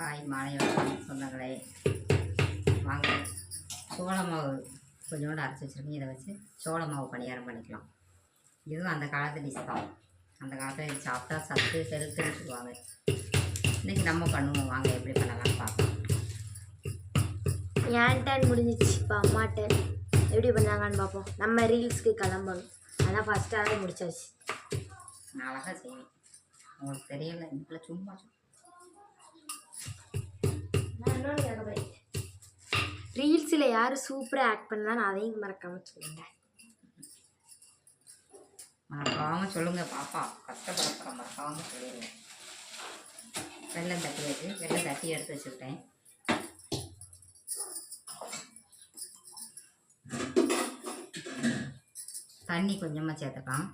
Hi மாலை வணக்கம் சொந்தங்களே வாங்க. சோள மாவு கொஞ்சோண்டு அரைச்சி வச்சுருக்கேன். இதை வச்சு சோள மாவு பணியாரம் பண்ணிக்கலாம். இதுவும் அந்த காலத்து டிஷ் தான். அந்த காலத்தில் இது சாப்பிட்டா சத்து செலுத்துன்னு சொல்லுவாங்க. இன்றைக்கி நம்ம பண்ணுவோம். வாங்க எப்படி பண்ணலாம்னு பார்ப்போம். என் டேன் முடிஞ்சிச்சு. இப்போ அம்மா எப்படி பண்ணாங்கன்னு பார்ப்போம். நம்ம ரீல்ஸ்க்கு கிளம்பணும். ஆனால் ஃபஸ்ட்டாகவே முடிச்சாச்சு. நான் அழகாக செய்வேன். உங்களுக்கு தெரியல. இதில் சும்மா ரீல்ஸில் யார் சூப்பராக ஆக்ட் பண்ணலான்னு அதையும் மறக்காம சொல்லுங்க. மறக்காமல் சொல்லுங்கள் பாப்பா. கஷ்டப்படுத்துகிறோம் மறக்காமல் சொல்லிடுங்க வெள்ளம் தட்டியாச்சு வெள்ளம் தட்டி எடுத்து வச்சுக்கிட்டேன். தண்ணி கொஞ்சமாக சேர்த்துக்கலாம்.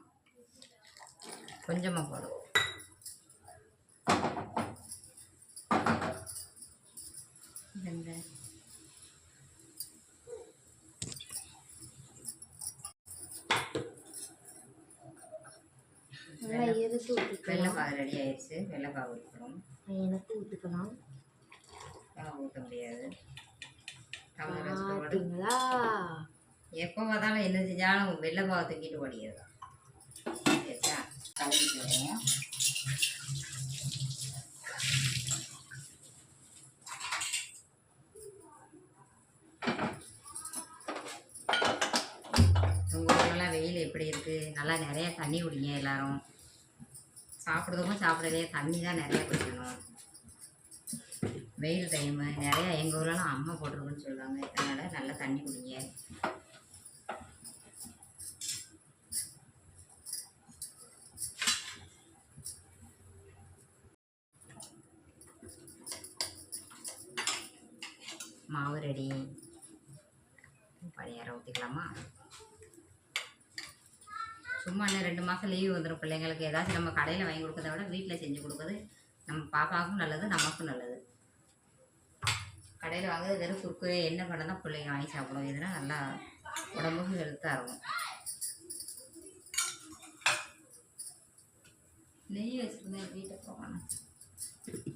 கொஞ்சமாக போதும் இந்த எதுக்கு ஊற்றிக்கலாம் வெள்ளைப்பாகு ரெடி ஆயிடுச்சு. வெள்ளைப்பாகு ஊற்றணும் எனக்கு ஊற்றிக்கலாம் ஊற்ற முடியாது. எப்போ பார்த்தாலும் என்ன செஞ்சாலும் வெள்ளை பாவை தூக்கிட்டு ஓடிடுது சரியா கலந்துக்குவோம் உங்கள் ஊர்லலாம் வெயில் எப்படி இருக்குது நல்லா நிறையா தண்ணி குடிங்க எல்லாரும். சாப்பிட்றதுக்கும் சாப்பிடவே தண்ணி தான் நிறையா குடிக்கணும் வெயில் டைமு நிறையா எங்கள் ஊர்லலாம் அம்மா போட்டிருக்குன்னு சொல்லுவாங்க. அதனால் நல்லா தண்ணி குடிங்க. மாவு ரெடி பணியாரம் ஊற்றிக்கலாமா சும்மா இன்னும் ரெண்டு மாதம் லீவு வந்துடும் பிள்ளைங்களுக்கு. ஏதாச்சும் நம்ம கடையில் வாங்கி கொடுக்கறத விட வீட்டில் செஞ்சு கொடுக்குறது நம்ம பாப்பாவுக்கும் நல்லது நமக்கும் நல்லது. கடையில் வாங்குறது வெறும் குறுக்குவே என்ன பண்ண தான் பிள்ளைங்க வாங்கி சாப்பிடும் இதுனா நல்லா உடம்புக்கு ஹெல்த்தாக இருக்கும். நெய் வச்சுருந்தேன் வீட்டை போகணும்.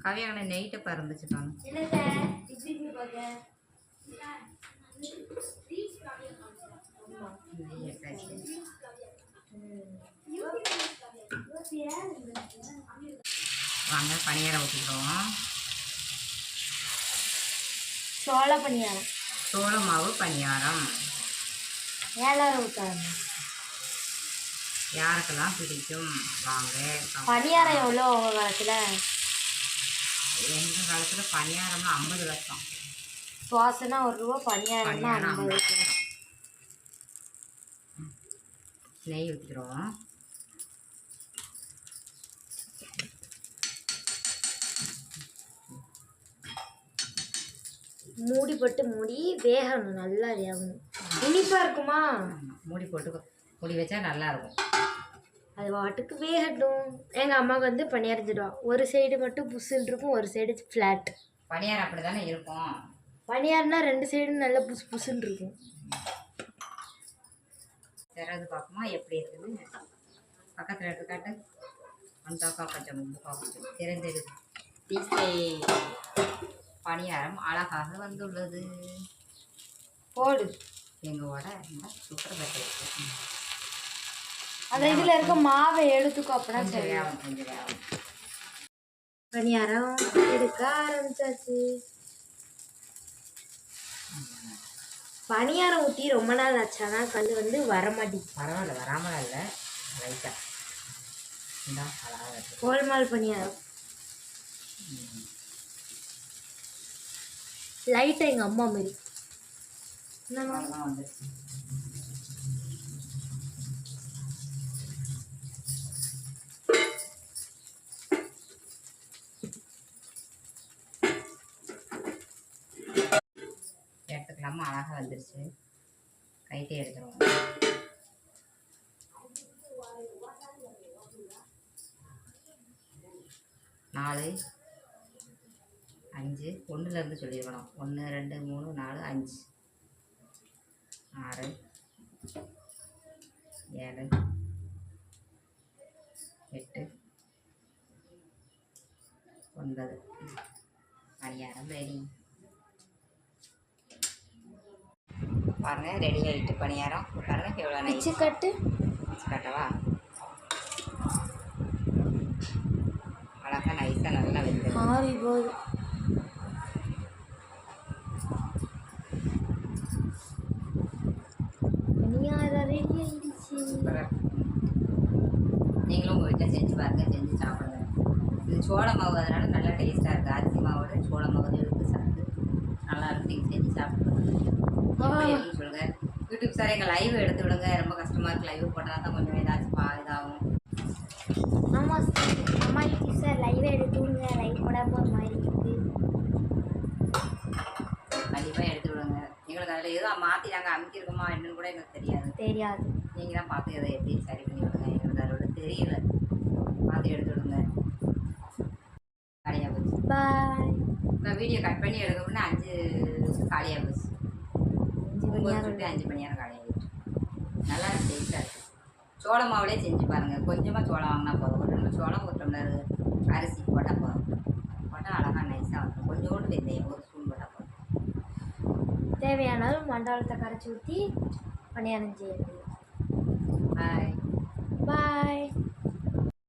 கவியாங்கண்ணே நெய்ட்டை பறந்துச்சுக்காணும் நெய் வாங்க பணியாரம் ஊற்றிக்கிறோம் சோள பணியாரம். சோள மாவு பணியாரம். ஏழாயிரம் ஊற்றாங்க யாருக்கெல்லாம் பிடிக்கும்? வாங்க பணியாரம் எவ்வளோ உங்கள் காலத்தில்? எங்கள் காலத்தில் பணியாரம்னா ஐம்பது லட்சம். சுவாசனா ஒரு ரூபா பணியாரம்னா பணியாரம் ஐம்பது ஐம்பது. நெய் ஊற்றிக்கிறோம் மூடி போட்டு மூடி வேகணும் நல்லா வேகணும். இனிப்பா இருக்குமா? மூடி போட்டு மூடி வச்சா நல்லா இருக்கும் அது வாட்டுக்கு வேகட்டும். எங்கள் அம்மாவுக்கு வந்து பணியாரஞ்சிடுவா ஒரு சைடு மட்டும் புஷ்ஷுன்னு இருக்கும் ஒரு சைடு ஃப்ளாட் பணியாரம் அப்படி தானே இருக்கும்? பணியாரம்னா ரெண்டு சைடும் நல்லா புஷ் புஷ்ஷுன்னு இருக்கும். திறந்து பார்ப்போமா? எப்படி இருக்குன்னு? பக்கத்தில் எடுத்து காட்டு. அந்தாக்கா கொஞ்சம் முக்கா கொஞ்சம் பீஸே பணியாரம் அழகாக வந்துள்ளது. போடு. எங்கள் வடை சூப்பர் பட்டு அந்த இதில் இருக்க மாவை எடுத்துக்கோ அப்படின்னா கொஞ்சம் சரி வேகும் கொஞ்சம் வேகும் பணியாரம் எடுக்க ஆரம்பிச்சாச்சு. பணியாரம் ஊற்றி ரொம்ப நாள் ஆச்சானா கல் வந்து வரமாட்டேங்குது பரவாயில்ல வராமல் இல்லை. லைட்டாக இந்தா கோல்மால் பணியாரம். லைட்டாக எங்கள் அம்மா மாரி. எடுத்துக்கலாமா? அழகாக வந்துருச்சு. கைட்டே எடுத்துருவோம். நாலு. அஞ்சு. ஒன்றுலேருந்து சொல்லியிருக்கணும். ஒன்று ரெண்டு மூணு நாலு அஞ்சு. ஆறு. ஏழு. எட்டு. ஒன்பது. பணியாரம் ரெடி பாருங்க ரெடி ஆகிட்டு பணியாரம். பாருங்க எவ்வளோ நைஸ் பிச்சு கட்டு காட்டவா அழகா நைஸாக நல்லா வெந்து ஆவி போகுது பணியாரம் ரெடி ஆயிடுச்சு நீங்களும் வீட்டில் செஞ்சு சாப்பிடுங்க. இது சோள மாவு அதனால நல்லா டேஸ்ட்டாக இருக்குது அரிசி மாவோட சோள மாவு எடுத்து சாப்பிட்டு நல்லா இருக்கு. நீங்கள் செஞ்சு சாப்பிடுங்க. எப்படி இருக்குன்னு சொல்லுங்க. யூடியூப் சார் எங்கள் லைவ் எடுத்து விடுங்க. ரொம்ப கஷ்டமாக இருக்குது லைவ் போட்டால் தான் கொஞ்சம் ஏதாச்சும் பா இதாகும். ஆமாம் அம்மா இன்னைக்கு சார் லைவே எடுத்துங்க லைவ் போடாம ஒரு மாதிரி கண்டிப்பாக எடுத்து விடுங்க. எங்களுக்கு அதில் ஏதோ மாற்றி நாங்கள் அமைக்கிருக்கோமா என்னன்னு கூட எங்களுக்கு தெரியாது. தெரியாது. நீங்கள் தான் பார்த்து அதை எப்படி சரி பண்ணி விடுங்க. எங்களுக்கு அதோட தெரியல. பார்த்து எடுத்து விடுங்க. காலியாக போச்சு. பாய். இப்போ வீடியோ கட் பண்ணி எடுக்கணும்னா அஞ்சு காலியாக போச்சு. ஒம்பது சுட்டு அஞ்சு மணி நேரம் காலியாகிடுச்சு நல்லா டேஸ்ட்டாக இருக்குது சோள மாவுலே செஞ்சு பாருங்கள் கொஞ்சமாக சோளம் வாங்கினா போதும். ஒரு டம்ளர் சோளம் ஒரு டம்ளர் அரிசி போட்டால் போதும். போட்டால் அழகாக நைஸாக வந்துடும் கொஞ்சோண்டு வெந்தயம் ஒரு ஸ்பூன் போட்டால் போதும். தேவையான அளவு மண்டலத்தை கரைச்சி ஊற்றி பணியாரம் செய்ய பாய் பாய்